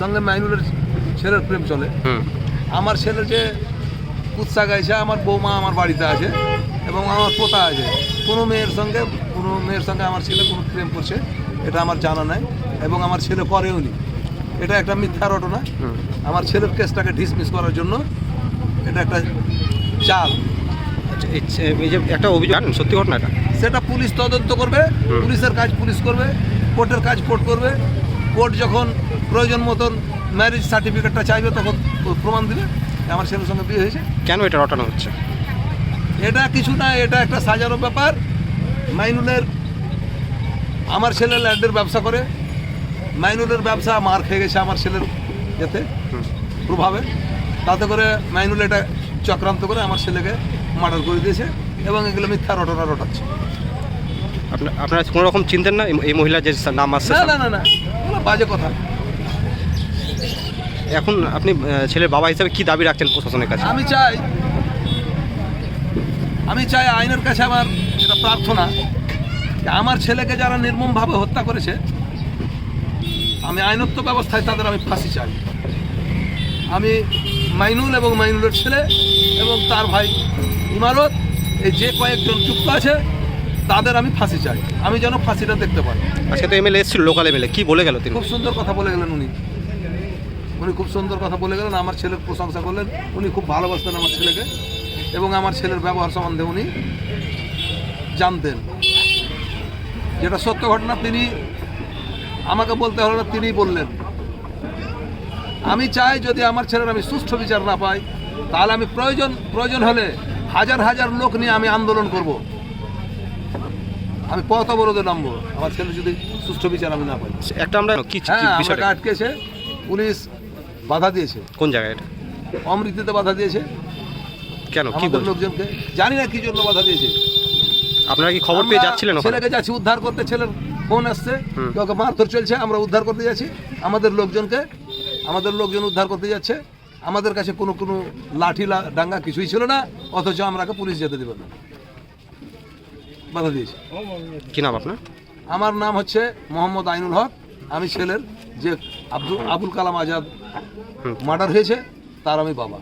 সঙ্গে মাইনুলের ছেলের প্রেম চলে। আমার ছেলে যে কুৎসা গাইছে আমার বৌমা আমার বাড়িতে আছে এবং আমার পোতা আছে। কোনো মেয়ের সঙ্গে কোনো মেয়ের সঙ্গে আমার ছেলে কোনো প্রেম করছে এটা আমার জানা নাই এবং আমার ছেলে করেও নি। এটা একটা মিথ্যা ঘটনা আমার ছেলের কেসটাকে ডিসমিস করার জন্য এটা একটা চাল আচ্ছা একটা অভিযোগ সত্যি ঘটনা এটা? সেটা পুলিশ তদন্ত করবে পুলিশের কাজ পুলিশ করবে কোর্টের কাজ কোর্ট করবে কোর্ট যখন প্রয়োজন মতন ম্যারেজ সার্টিফিকেটটা চাইবে তখন প্রমাণ দিবে আমার ছেলের সঙ্গে বিয়ে হয়েছে। কেন এটা রটানো হচ্ছে? এটা কিছু না এটা একটা সাজানো ব্যাপার। মাইনুলের আমার ছেলে ল্যান্ডের ব্যবসা করে। মাইনুলের ব্যবসা মার খেয়ে গেছে আমার ছেলের এতে প্রভাবে। তাতে করে মাইনুল এটা চক্রান্ত করে আমার ছেলেকে মার্ডার করে দিয়েছে এবং এগুলো মিথ্যা রটনা রটাচ্ছে। আপনার আপনারা কোনো রকম চিনতেন না এই- মহিলা যে নাম আসছে না না না। বাজে কথা। এখন আপনি ছেলের বাবা হিসাবে কি দাবি রাখছেন প্রশাসনের কাছে? আমি চাই আমি চাই আইনের কাছে আমার যেটা প্রার্থনা যে আমার ছেলেকে যারা নির্মমভাবে হত্যা করেছে আমি আইনত্ব ব্যবস্থায় তাদের আমি ফাঁসি চাই। আমি মাইনুল এবং মাইনুলের ছেলে এবং তার ভাই ইমারত এই যে কয়েকজন যুক্ত আছে তাদের আমি ফাঁসি চাই। আমি যেন ফাঁসিটা দেখতে পাই। আজকে তো এমএলএ এসেছিল লোকাল এমএলএ কি বলে গেল তিনি? খুব সুন্দর কথা বলে গেলেন উনি। উনি খুব সুন্দর কথা বলে গেলেন আমার ছেলের প্রশংসা করলেন। উনি খুব ভালোবাসতেন আমার ছেলেকে এবং আমার ছেলের ব্যবহার সম্বন্ধে উনি জানতেন। যেটা সত্য ঘটনা তিনি আমাকে বলতে হলো না তিনিই বললেন। আমি চাই যদি আমার ছেলের আমি সুষ্ঠু বিচার না পাই তাহলে আমি প্রয়োজন প্রয়োজন হলে হাজার হাজার লোক নিয়ে আমি আন্দোলন করব। আমি পথ অবরোধে নামবো। আমার ছেলে যদি সুষ্ঠু বিচার আমি না পাই। একটা আমরা কি হ্যাঁ বিষয়টা? আটকেছে পুলিশ বাধা দিয়েছে। কোন জায়গায় এটা? অমৃতিতে বাধা দিয়েছে। কেন? কি লোকজনকে। জানি না কি জন্য বাধা দিয়েছে। আপনারা কি খবর পেয়ে যাচ্ছিলেন ছেলেকে যাচ্ছি উদ্ধার করতে ছেলের ফোন আসছে। কাউকে মারধর চলছে আমরা উদ্ধার করতে যাচ্ছি। আমাদের লোকজনকে আমাদের লোকজন উদ্ধার করতে যাচ্ছে। আমাদের কাছে কোনো কোনো লাঠি লা- ডাঙ্গা কিছুই ছিল না অথচ আমরাকে পুলিশ যেতে দেবে না। বাধা দিয়েছে কি নাম আপনার? আমার নাম হচ্ছে মোহাম্মদ আইনুল হক। আমি ছেলের যে আব্দুল আবুল কালাম আজাদ মার্ডার হয়েছে তার আমি বাবা।